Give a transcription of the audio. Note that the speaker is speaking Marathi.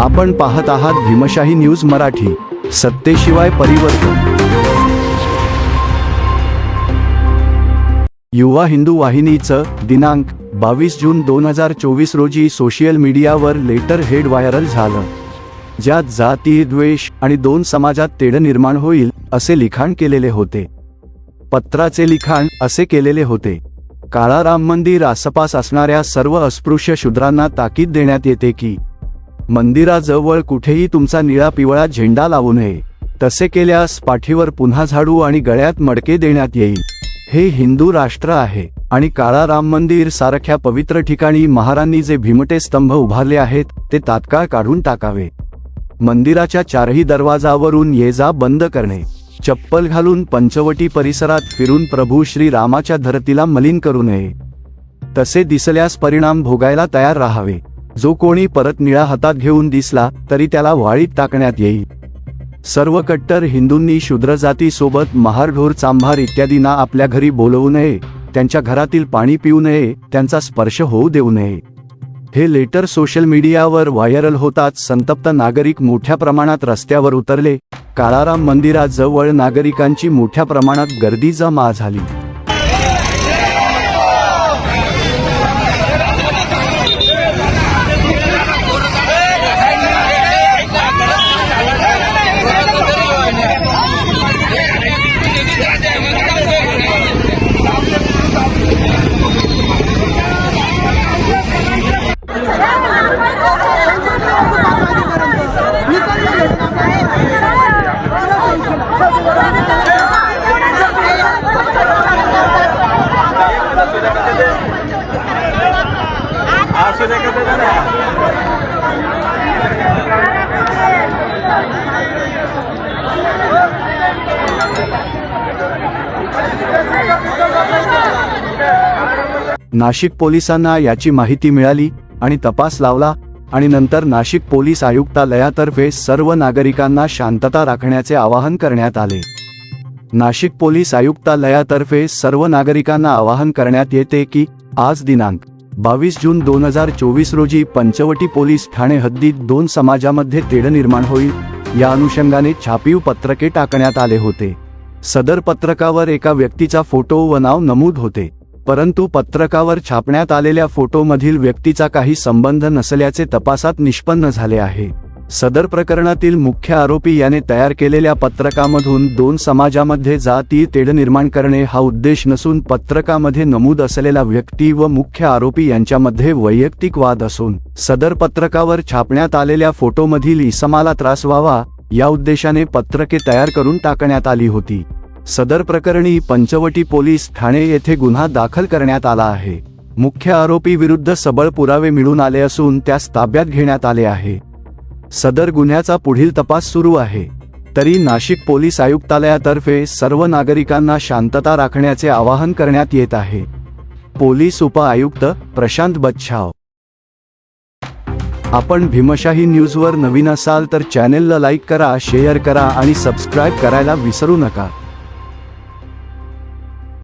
आपण पाहत आहात भीमशाही न्यूज मराठी. सत्तेशिवाय परिवर्तन. युवा हिंदू वाहिनीचं दिनांक बावीस जून दोन हजार चोवीस रोजी सोशल मीडियावर लेटर हेड व्हायरल झालं. ज्यात जाती द्वेष आणि दोन समाजात तेढ निर्माण होईल असे लिखाण केलेले होते. पत्राचे लिखाण असे केलेले होते. काळा राम मंदिर आसपास असणाऱ्या सर्व अस्पृश्य शूद्रांना ताकीद देण्यात येते की मंदिराजवळ कुठेही तुमचा निळा पिवळा झेंडा लावू नये. तसे केल्यास पाठीवर पुन्हा झाडू आणि गळ्यात मडके देण्यात येईल. हे हिंदू राष्ट्र आहे आणि काळा राम मंदिर सारख्या पवित्र ठिकाणी महारांनी जे भीमटे स्तंभ उभारले आहेत ते तात्काळ काढून टाकावे. मंदिराच्या चारही दरवाजावरून ये जा बंद करणे. चप्पल घालून पंचवटी परिसरात फिरून प्रभू श्री रामाच्या धरतीला मलिन करू नये. तसे दिसल्यास परिणाम भोगायला तयार राहावे. जो कोणी परत निळा हातात घेऊन दिसला तरी त्याला वाळीत टाकण्यात येईल. सर्व कट्टर हिंदूंनी शूद्रजातीसोबत महारढोर चांभार इत्यादींना आपल्या घरी बोलवू नये त्यांच्या घरातील पाणी पिऊ नये त्यांचा स्पर्श होऊ देऊ नये. हे लेटर सोशल मीडियावर व्हायरल होताच संतप्त नागरिक मोठ्या प्रमाणात रस्त्यावर उतरले काळाराम मंदिराजवळ नागरिकांची मोठ्या प्रमाणात गर्दी जमा झाली. नाशिक पोलिसांना याची माहिती मिळाली आणि तपास लावला आणि नंतर नाशिक पोलीस आयुक्तालयातर्फे सर्व नागरिकांना शांतता राखण्याचे आवाहन करण्यात आले. नाशिक पोलीस आयुक्तालयातर्फे सर्व नागरिकांना आवाहन करण्यात येते की आज दिनांक बावीस जून दोन हजार चोवीस रोजी पंचवटी पोलीस ठाणे हद्दीत दोन समाजामध्ये तेढ निर्माण होईल या अनुषंगाने छापीव पत्रके टाकण्यात आले होते. सदर पत्रकावर एका व्यक्तीचा फोटो व नाव नमूद होते परंतु पत्रकावर छापण्यात आलेल्या फोटोमधील व्यक्तीचा काही संबंध नसल्याचे तपासात निष्पन्न झाले आहे. सदर प्रकरणातील मुख्य आरोपी याने तयार केलेल्या पत्रकामधून दोन समाजामध्ये जाती तेढ निर्माण करणे हा उद्देश नसून पत्रकामध्ये नमूद असलेला व्यक्ती व मुख्य आरोपी यांच्यामध्ये वैयक्तिक वाद असून सदर पत्रकावर छापण्यात आलेल्या फोटोमधील इसमाला त्रास व्हावा या उद्देशाने पत्रके तयार करून टाकण्यात आली होती. सदर प्रकरणी पंचवटी पोलीस ठाणे येथे गुन्हा दाखल करण्यात आला आहे. मुख्य आरोपी विरुद्ध सबळ पुरावे मिळून आले असून त्यास ताब्यात घेण्यात आले आहे. सदर गुन्ह्याचा पुढील तपास सुरू आहे. तरी नाशिक पोलीस आयुक्तालयातर्फे सर्व नागरिकांना शांतता राखण्याचे आवाहन करण्यात येत आहे. पोलीस उप आयुक्त प्रशांत बच्छाव. आपण भीमशाही न्यूजवर नवीन असाल तर चॅनेलला लाईक करा शेअर करा आणि सबस्क्राईब करायला विसरू नका.